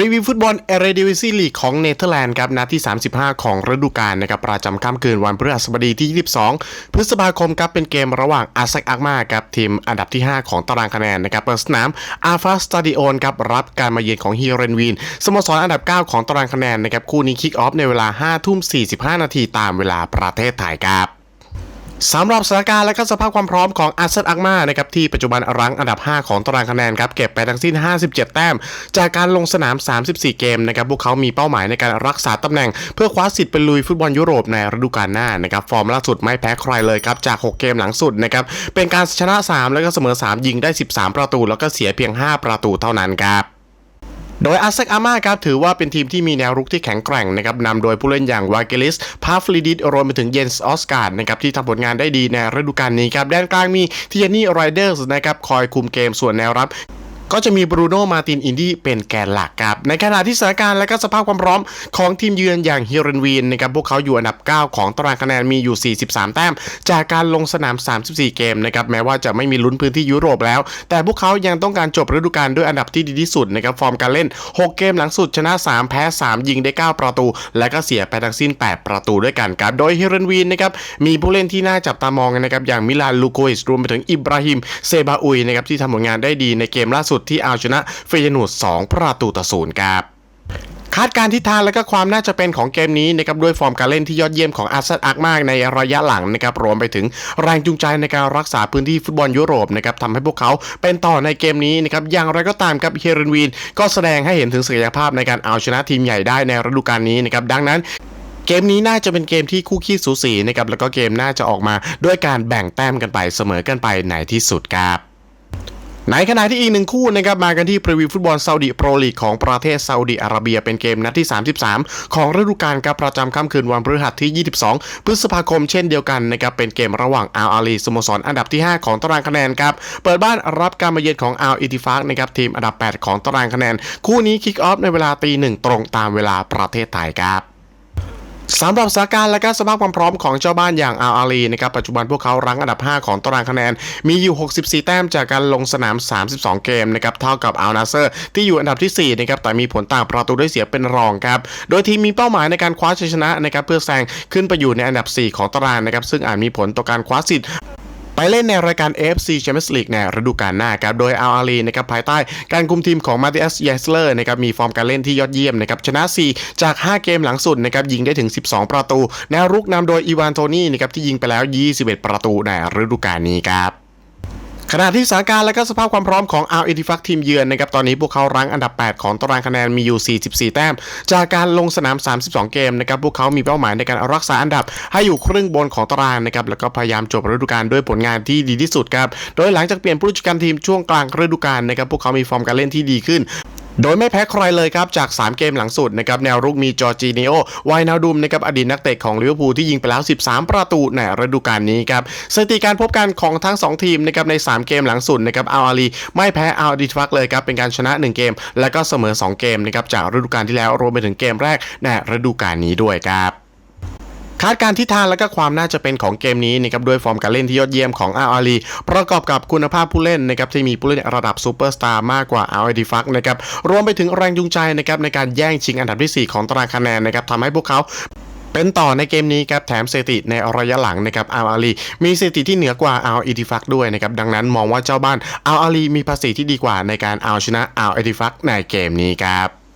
รีวิวฟุตบอลเอเรดิวิซีลีกของเนเธอร์แลนด์ครับนัดที่ 35 ของฤดูกาลนะครับประจำค่ำคืนวันพฤหัสบดีที่ 22 พฤษภาคมครับเป็นเกมระหว่างอาซักอักมากับทีมอันดับที่ 5 ของตารางคะแนนนะครับเปิดสนามอาฟาสตาดิโอนครับรับการมาเยือนของฮีเรนวีนสโมสรอันดับ 9 ของตารางคะแนนนะครับคู่นี้คิกออฟในเวลา 5 ทุ่ม 45 นาทีตามเวลาประเทศไทยครับ สำหรับสถานการณ์และก็สภาพความพร้อมของอาร์เซนอักมานะครับที่ปัจจุบันรั้งอันดับ 5 ของตารางคะแนนครับเก็บไปทั้งสิ้น 57 แต้ม จากการลงสนาม 34 เกมนะครับพวกเขามีเป้าหมายในการรักษาตำแหน่ง เพื่อคว้าสิทธิ์ไปลุยฟุตบอลยุโรปในฤดูกาลหน้านะครับฟอร์มล่าสุดไม่แพ้ใครเลยครับจาก 6 เกมหลังสุดนะครับเป็นการชนะ 3 แล้วก็เสมอ 3 ยิงได้ 13 ประตู แล้วก็เสียเพียง 5 ประตูเท่านั้นครับ โดยอาเซกอาม่าครับถือว่าเป็นทีมที่มีแนวรุกที่แข็งแกร่งนะครับนำโดยผู้เล่นอย่างวาเกลิส พาฟลิดิสรวมไปถึงเยนส์ออสการ์นะครับที่ทำผลงานได้ดีในฤดูกาลนี้ครับด้านกลางมีทิยานี่ไรเดอร์สนะครับคอยคุมเกมส่วนแนวรับ ก็จะมีบรูโน่มาตินอินดี้เป็นแกนหลักครับ ในขณะที่สถานการณ์และก็สภาพความพร้อมของทีมเยือนอย่างฮิรันวีนนะครับพวกเขาอยู่อันดับ 9 ของตารางคะแนนมีอยู่ 43 แต้ม จากการลงสนาม 34 เกมนะครับแม้ว่าจะไม่มีลุ้นพื้นที่ยุโรปแล้ว แต่พวกเขายังต้องการจบฤดูกาลด้วยอันดับที่ดีที่สุดนะครับฟอร์มการเล่น 6 เกมหลังสุดชนะ 3 แพ้ 3 ยิงได้ 9 ประตู และก็เสียไปทั้งสิ้น 8 ประตูด้วยกันครับโดยฮิรันวีนนะครับมีผู้เล่นที่น่าจับตามองนะครับอย่างมิลานลูโกอิสรวมไปถึงอิบราฮิมเซบาอุยนะครับที่ทำผลงานได้ดีในเกมล่าสุดที่เอาชนะเฟยนูด2ประตูต่อศูนย์ครับคาดการณ์ทิศทางและก็ความน่าจะเป็นของเกมนี้นะครับด้วยฟอร์มการเล่นที่ยอดเยี่ยมของอาร์เซนอักมากในระยะหลังนะครับรวมไปถึงแรงจูงใจในการรักษาพื้นที่ฟุตบอลยุโรปนะครับทำให้พวกเขาเป็นต่อในเกมนี้นะครับอย่างไรก็ตามครับเฮเรนวีนก็แสดงให้เห็นถึงศักยภาพในการเอาชนะทีมใหญ่ได้ในฤดูกาลนี้นะครับดังนั้นเกมนี้น่าจะเป็นเกมที่คู่ขี้สูสีนะครับแล้วก็เกมน่าจะออกมาด้วยการแบ่งแต้มกันไปเสมอกันไปในที่สุดครับ ในขณะที่อีกหนึ่งคู่นะครับมากันที่พรีวิวฟุตบอลซาอุดิโปรลีกของประเทศซาอุดิอาระเบียเป็นเกมนัดที่ 33 ของฤดูกาลกับประจำค่ำคืนวันพฤหัสที่ 22 พฤษภาคมเช่นเดียวกันนะครับเป็นเกมระหว่างอัลอาลีสโมสรอันดับที่ 5 ของตารางคะแนนครับเปิดบ้านรับการมาเยือนของอัลอิติฟากนะครับทีมอันดับ 8 ของตารางคะแนน คู่นี้คิกออฟในเวลาตีหนึ่งตรงตามเวลาประเทศไทยครับ สำหรับสถานการณ์และก็สภาพความพร้อมของเจ้าบ้านอย่างอาอาลีนะครับปัจจุบันพวกเขารั้งอันดับ 5 ของตารางคะแนน มีอยู่ 64 แต้มจากการลงสนาม 32 เกมนะครับเท่ากับอัลนาเซอร์ที่อยู่อันดับที่ 4 นะครับแต่มีผลต่างประตูได้เสียเป็นรองครับโดยทีมมีเป้าหมายในการคว้าชัยชนะนะครับเพื่อแซงขึ้นไปอยู่ในอันดับ 4 ของตารางนะครับซึ่งอาจมีผลต่อการคว้าสิทธิ์ ไปเล่นในรายการ AFC Champions League ในฤดูกาลหน้าครับโดยอาอาลีนะครับภายใต้การคุมทีมของมาติอัสเยสเลอร์นะครับมีฟอร์มการเล่นที่ยอดเยี่ยมนะครับชนะ 4 จาก 5 เกมหลังสุดนะครับยิงได้ถึง 12 ประตู แนวรุกนำโดยอีวานโทนี่นะครับที่ยิงไปแล้ว 21 ประตูในฤดูกาลนี้ครับ ขณะที่สถานการณ์และก็สภาพความพร้อมของอัลเอดิฟักทีมเยือนนะครับตอนนี้พวกเขารั้งอันดับ 8 ของตารางคะแนนมีอยู่ 44 แต้ม จากการลงสนาม 32 เกมนะครับพวกเขามีเป้าหมายในการรักษาอันดับ ให้อยู่ครึ่งบนของตารางนะครับแล้วก็พยายามจบฤดูกาลด้วยผลงานที่ดีที่สุดครับโดยหลังจากเปลี่ยนผู้จัดการทีมช่วงกลางฤดูกาลนะครับพวกเขามีฟอร์มการเล่นที่ดีขึ้น โดยไม่แพ้ใครเลยครับจาก 3 เกมหลังสุดนะครับแนวรุกมีจอร์จิเนโอไวนาดุมนะครับอดีตนักเตะของลิเวอร์พูลที่ยิงไปแล้ว 13 ประตูในฤดูกาลนี้ครับสถิติการพบกันของทั้ง 2 ทีมนะครับใน 3 เกมหลังสุดนะครับอาอาลีไม่แพ้อาดิทฟักเลยครับเป็นการชนะ 1 เกม และก็เสมอ 2 เกมนะครับจากฤดูกาลที่แล้วรวมไปถึงเกมแรกในฤดูกาลนี้ด้วยครับ คาดการทิศทางและก็ความน่าจะเป็นของเกมนี้นะครับด้วยฟอร์มการเล่นที่ยอดเยี่ยมของอาอาลีประกอบกับคุณภาพผู้เล่นนะครับที่มีผู้เล่นระดับซูเปอร์สตาร์มากกว่าอาร์ดีฟักนะครับรวมไปถึงแรงจูงใจนะครับในการแย่งชิงอันดับที่ 4 ของตารางคะแนนนะครับทำให้พวกเขาเป็นต่อในเกมนี้ครับแถมสถิติในระยะหลังนะครับอัลอาลีมีสถิติที่เหนือกว่าอัลอิติฟักด้วยนะครับดังนั้นมองว่าเจ้าบ้านอัลอาลีมีภาษีที่ดีกว่าในการเอาชนะอัลอิติฟักในเกมนี้ครับ